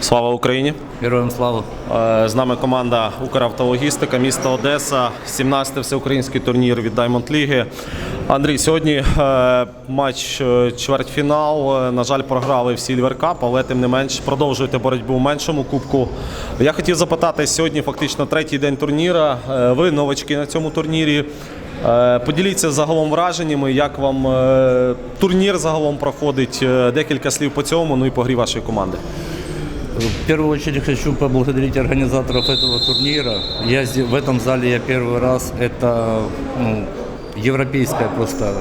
Слава Україні! Героям слава. Е, З нами команда Укравтологістика, місто Одеса, 17-й всеукраїнський турнір від Diamond Ліги. Андрій, сьогодні е, матч е, чвертьфінал. На жаль, програли в Cup, але тим не менш продовжуєте боротьбу в меншому кубку. Я хотів запитати сьогодні, фактично третій день турніра. Ви новачки на цьому турнірі. Е, Поділіться загалом враженнями, як вам е, турнір загалом проходить. Е, Декілька слів по цьому, ну і по грі вашої команди. В первую очередь хочу поблагодарить организаторов этого турнира. Я здесь, в этом зале я первый раз. Это ну, европейская просто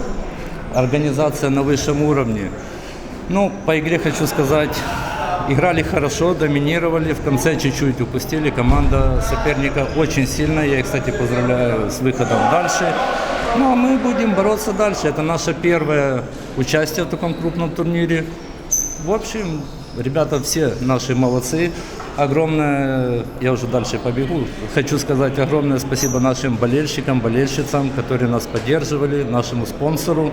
организация на высшем уровне. Ну, по игре хочу сказать, играли хорошо, доминировали, в конце чуть-чуть упустили. Команда соперника очень сильная. Я их, кстати, поздравляю с выходом дальше. Ну, а мы будем бороться дальше. Это наше первое участие в таком крупном турнире. В общем, ребята все наши молодцы. Огромное, я уже дальше побегу, хочу сказать огромное спасибо нашим болельщикам, болельщицам, которые нас поддерживали, нашему спонсору.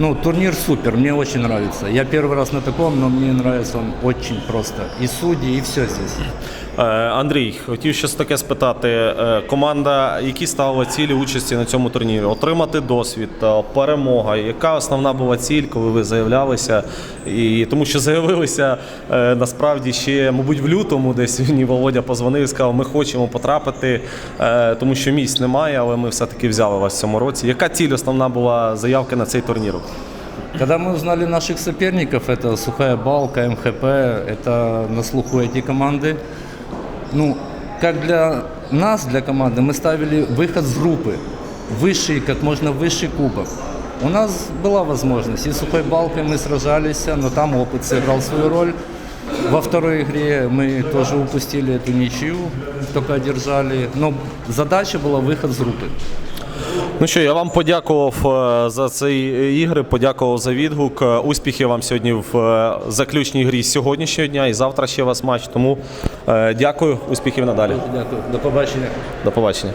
Ну, турнир супер, мне очень нравится. Я первый раз на таком, но мне нравится он очень просто. И судьи, и все здесь. Е, Андрій, хотів щось таке спитати. Е, Команда, які ставила цілі участі на цьому турнірі? Отримати досвід, перемога. Яка основна була ціль, коли ви заявлялися? І тому що заявилися е, насправді ще, мабуть, в лютому, десь мені Володя позвонив і сказав, ми хочемо потрапити, е, тому що місць немає, але ми все-таки взяли вас в цьому році. Яка ціль основна була заявки на цей турнір? Когда мы узнали наших соперников, это Сухая Балка, МХП, это на слуху эти команды. Ну, как для нас, для команды, мы ставили выход с группы, высший, как можно высший кубок. У нас была возможность, и с Сухой Балкой мы сражались, но там опыт сыграл свою роль. Во второй игре мы тоже упустили эту ничью, только одержали. Но задача была выход с группы. Ну що, я вам подякував е, за ці ігри, подякував за відгук. Е, Успіхів вам сьогодні в е, заключній грі сьогоднішнього дня і завтра ще у вас матч. Тому дякую, успіхів надалі. Дякую. До побачення. До побачення.